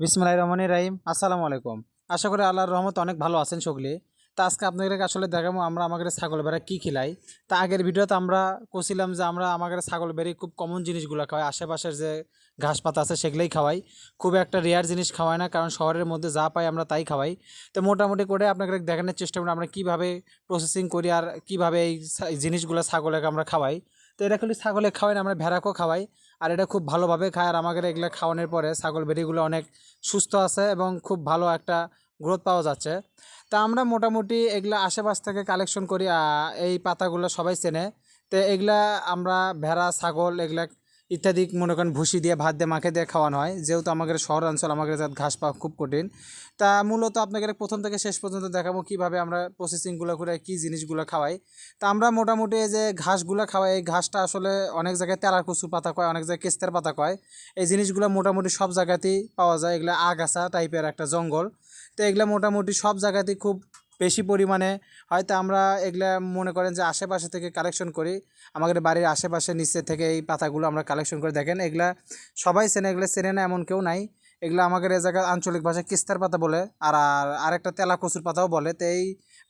বিসমুল্লাহ রহমান রাহিম। আসসালামু আলাইকুম। আশা করি আল্লাহর রহমত অনেক ভালো আছেন সকলে। তা আজকে আপনাদেরকে আসলে দেখাবো আমরা আমাদের ছাগল বেড়া কী খিলাই তা আগের ভিডিওতে আমরা কছিলাম যে আমরা আমাদের ছাগল বেড়ে খুব কমন জিনিসগুলো খাওয়াই। আশেপাশের যে ঘাস পাতা আছে সেগুলোই খাওয়াই। খুব একটা রেয়ার জিনিস খাওয়াই না, কারণ শহরের মধ্যে যা পাই আমরা তাই খাওয়াই। তো মোটামুটি করে আপনাকে দেখানোর চেষ্টা করি আমরা কীভাবে প্রসেসিং করি আর কীভাবে এই জিনিসগুলো ছাগলকে আমরা খাওয়াই। তো এটা খালি ছাগলে খাওয়াই না, আমরা ভেড়াকেও খাওয়াই। আর এটা খুব ভালোভাবে খায়। আর আমাদের এগুলো খাওয়ানোর পরে ছাগল ভেড়িগুলো অনেক সুস্থ আছে এবং খুব ভালো একটা গ্রোথ পাওয়া যাচ্ছে। তা আমরা মোটামুটি এগুলো আশেপাশ থেকে কালেকশন করি এই পাতাগুলো সবাই চেনে। তো এগুলা আমরা ভেড়া, ছাগল এগুলা ইত্যাদি মনে করেন ভুসি দিয়ে, ভাত দিয়ে, মাখে দিয়ে খাওয়ানো হয়। যেহেতু আমাদের শহর অঞ্চল, আমাদের যাতে ঘাস পাওয়া খুব কঠিন। তা মূলত আপনাকে প্রথম থেকে শেষ পর্যন্ত দেখাবো কীভাবে আমরা প্রসেসিংগুলো করে কী জিনিসগুলো খাওয়াই। তা আমরা মোটামুটি এই যে ঘাসগুলো খাওয়াই, এই ঘাসটা আসলে অনেক জায়গায় তেলার কচুর পাতা কয়, অনেক জায়গায় কেস্তের পাতা কয়। এই জিনিসগুলো মোটামুটি সব জায়গাতেই পাওয়া যায়। এগুলো আগাছা টাইপের একটা জঙ্গল। তো এগুলো মোটামুটি সব জায়গাতেই খুব বেশি পরিমাণে। হয়তো আমরা এগুলা মনে করেন যে আশেপাশে থেকে কালেকশন করি। আমাদের বাড়ির আশেপাশে নিচে থেকে এই পাতাগুলো আমরা কালেকশন করে দেখেন, এগুলা সবাই চেনে, এগুলো চেনে না এমন কেউ নাই। এগুলো আমাদের এ জায়গায় আঞ্চলিক ভাষায় কিস্তার পাতা বলে, আর আর, আরেকটা তেলা কচুর পাতাও বলে। তো এই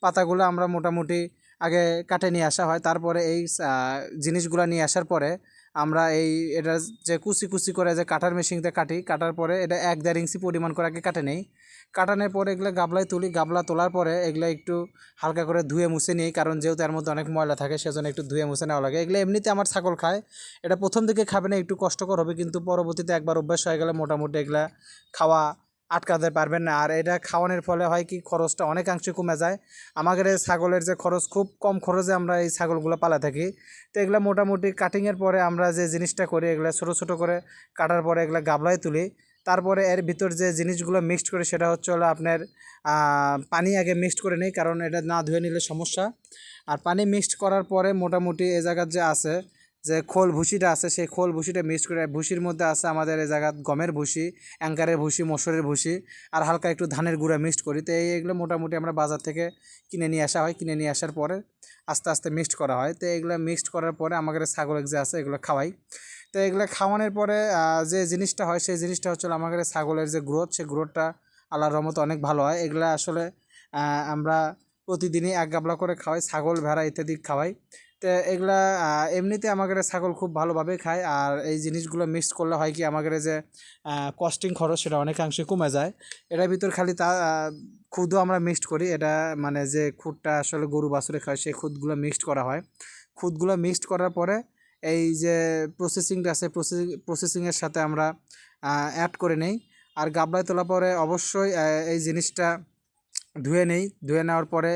পাতাগুলো আমরা মোটামুটি আগে কাটে নিয়ে আসা হয়। তারপরে এই জিনিসগুলো নিয়ে আসার পরে আমরা এই এটা যে কুচি কুচি করে যে কাটার মেশিনতে কাটি, কাটার পরে এটা এক দেড় ইঞ্চি পরিমাণ করে আগে কাটে নেই। কাটানোর পরে এগুলো গাবলায় তুলি, গাবলা তোলার পরে এগুলো একটু হালকা করে ধুয়ে মুছে নিই, কারণ যেহেতু এর মধ্যে অনেক ময়লা থাকে, সেজন্য একটু ধুয়ে মুছে নেওয়া লাগে। এগুলো এমনিতে আমার ছাগল খায়, এটা প্রথম দিকে খাবে না, একটু কষ্টকর হবে, কিন্তু পরবর্তীতে একবার অভ্যাস হয়ে গেলে মোটামুটি এগুলা খাওয়া আটকাতে পারবেন না। আর এটা খাওয়ানোর ফলে হয় কি, খরচটা অনেকাংশে কমে যায়। আমাদের এই ছাগলের যে খরচ, খুব কম খরচে আমরা এই ছাগলগুলো পালা থাকি। তো এগুলো মোটামুটি কাটিংয়ের পরে আমরা যে জিনিসটা করি, এগুলো ছোটো ছোটো করে কাটার পরে এগুলো গাবলায় তুলি। তারপরে এর ভিতর যে জিনিসগুলো মিক্সড করে, সেটা হচ্ছে হলো আপনার পানি আগে মিক্সড করে নিই, কারণ এটা না ধুয়ে নিলে সমস্যা। আর পানি মিক্সড করার পরে মোটামুটি এ জায়গার যে আছে যে খোল ভুসিটা আছে, সেই খোল ভুসিটা মিক্স করে ভুসির মধ্যে আছে আমাদের এই জায়গাত গমের ভুসি অ্যাঙ্কারের ভুসি মসুরের ভুসি আর হালকা একটু ধানের গুঁড়া মিক্সড করি। তো এইগুলো মোটামুটি আমরা বাজার থেকে কিনে নিয়ে আসা হয়, কিনে নিয়ে আসার পরে আস্তে আস্তে মিক্সড করা হয়। তো এগুলো মিক্সড করার পরে আমাদের ছাগল যে আছে এগুলো খাওয়াই। তো এগুলো খাওয়ানোর পরে যে জিনিসটা হয়, সেই জিনিসটা হচ্ছে আমাদের ছাগলের যে গ্রোথ সেই গ্রোথটা আল্লাহর রহমত অনেক ভালো হয়। এগুলো আসলে আমরা প্রতিদিনই এক গাবলা করে খাওয়াই, ছাগল ভেড়া ইত্যাদি খাওয়াই। তো এগুলা এমনিতে আমাদের ছাগল খুব ভালোভাবে খায়। আর এই জিনিসগুলো মিক্সড করলে হয় কি আমাদের যে কস্টিং খরচ সেটা অনেকাংশে কমে যায়। এটার ভিতর খালি তা খুদও আমরা মিক্সড করি। এটা মানে যে খুদটা আসলে গরু বাছুরে খায়, সেই খুদগুলো মিক্সড করা হয়। খুদগুলো মিক্সড করার পরে এই যে প্রসেসিংটা আছে প্রসেসিং প্রসেসিংয়ের সাথে আমরা অ্যাড করে নেই। আর গাবলায় তোলা পরে অবশ্যই এই জিনিসটা ধুয়ে নেই। ধুয়ে নেওয়ার পরে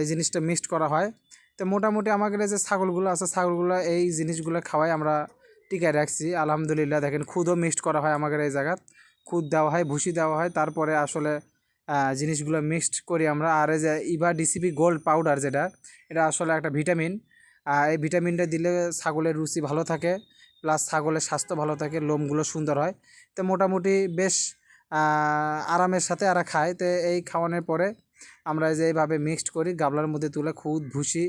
এই জিনিসটা মিক্সড করা হয়। তো মোটামুটি আমাদের যে ছাগলগুলো আছে, ছাগলগুলো এই জিনিসগুলো খাওয়াই আমরা টিকায় রাখছি। আলহামদুলিল্লাহ দেখেন খুদও মিক্সড করা হয় আমাদের এই জায়গাত খুদ দেওয়া হয়, ভুসি দেওয়া হয়, তারপরে আসলে জিনিসগুলো মিক্সড করি আমরা। আর এই যে ইভা ডিসিপি গোল্ড পাউডার যেটা, এটা আসলে একটা ভিটামিন এই ভিটামিনটা দিলে ছাগলের রুচি ভালো থাকে প্লাস ছাগলের স্বাস্থ্য ভালো থাকে, লোমগুলো সুন্দর হয়। তো মোটামুটি বেশ আরামের সাথে এরা খায়। তো এই খাওয়ানোর পরে আমরা যে এইভাবে মিক্সড করি, গাবলার মধ্যে তুলে খুদ, ভুসি,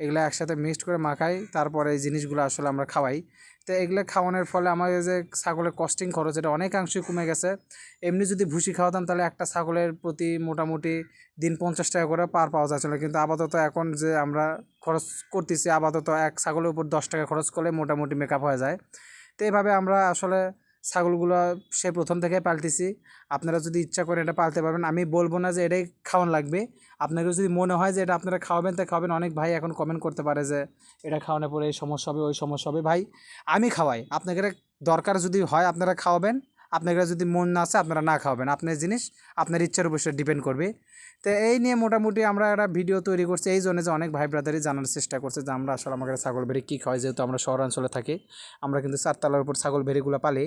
এগুলো একসাথে মিক্সড করে মাখাই, তারপরে এই জিনিসগুলো আসলে আমরা খাওয়াই। তো এগুলো খাওয়ানোর ফলে আমাদের যে ছাগলের কস্টিং খরচ, এটা অনেকাংশই কমে গেছে। এমনি যদি ভুসি খাওয়াতাম, তাহলে একটা ছাগলের প্রতি মোটামুটি দিন পঞ্চাশ টাকা করে পার পাওয়া যাচ্ছিল। কিন্তু আপাতত এখন যে আমরা খরচ করতেছি, আপাতত এক ছাগলের উপর দশ টাকা খরচ করলে মোটামুটি মেকআপ হয়ে যায়। তো এইভাবে আমরা আসলে ছাগলগুলো সে প্রথম থেকে পালতেছি। আপনারা যদি ইচ্ছা করে এটা পালতে পারবেন, আমি বলব না যে এটাই খাওয়ান লাগবে। আপনাকে যদি মনে হয় যে এটা আপনারা খাওয়াবেন, তা খাওয়াবেন। অনেক ভাই এখন কমেন্ট করতে পারে যে এটা খাওয়ানোর পরে এই সমস্যা হবে, ওই সমস্যা হবে। ভাই, আমি খাওয়াই। আপনাকে দরকার যদি হয়, আপনারা খাওয়াবেন। আপনাকে যদি মন না আছে, আপনারা না খাওয়াবেন। আপনার জিনিস আপনার ইচ্ছার উপর ডিপেন্ড করবে। তো এই নিয়ে মোটামুটি আমরা একটা ভিডিও তৈরি করছি। এই জন্য যে অনেক ভাই ব্রাদারই জানার চেষ্টা করছে যে, আমরা আসলে আমাদের ছাগল ভেড়ি কী খাওয়াই? যেহেতু আমরা শহরাঞ্চলে থাকি, আমরা কিন্তু চারতলার উপর ছাগল ভেড়িগুলো পালি।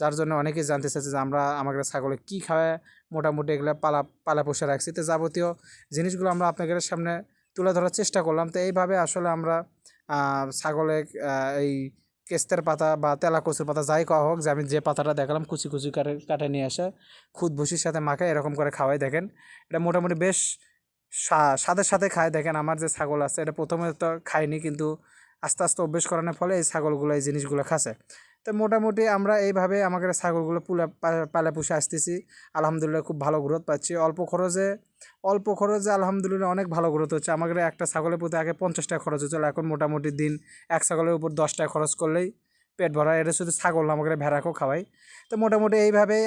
যার জন্য অনেকেই জানতে চাইছে যে, আমরা আমাদের ছাগলে কী খাওয়ায়? মোটামুটি এগুলো পালা পালা পোষা রাখছি। তো যাবতীয় জিনিসগুলো আমরা আপনাদের সামনে তুলে ধরার চেষ্টা করলাম। তো এইভাবে আসলে আমরা ছাগলে এই কেস্তের পাতা বা তেলা কচুর পাতা যাই খাওয়া হোক, যে আমি যে পাতাটা দেখালাম, কুচি কুচি কাটে কাটে নিয়ে আসে, খুদ ভুসির সাথে মাখে এরকম করে খাওয়াই, দেখেন। এটা মোটামুটি বেশ স্বা- স্বাদের সাথে খায়, দেখেন আমার যে ছাগল আছে, এটা প্রথমে তো খায়নি কিন্তু আস্তে আস্তে অভ্যেস করানোর ফলে এই ছাগলগুলো, এই জিনিসগুলো খাচ্ছে। তো মোটামুটি আমরা এইভাবে আমাদের ছাগলগুলো পুলা, পালা পুষে আসতেছি। আলহামদুলিল্লাহ খুব ভালো গ্রোথ পাচ্ছি। অল্প খরচে অল্প খরচে আলহামদুলিল্লাহ অনেক ভালো গ্রোথ হচ্ছে। আমাদের একটা ছাগলের প্রতি আগে পঞ্চাশ টাকা খরচ হচ্ছিল এখন মোটামুটি দিন এক ছাগলের উপর দশ টাকা খরচ করলেই পেট ভরা। এটা শুধু ছাগল আমাকে ভেড়াকেও খাওয়াই। তো মোটামুটি এইভাবেই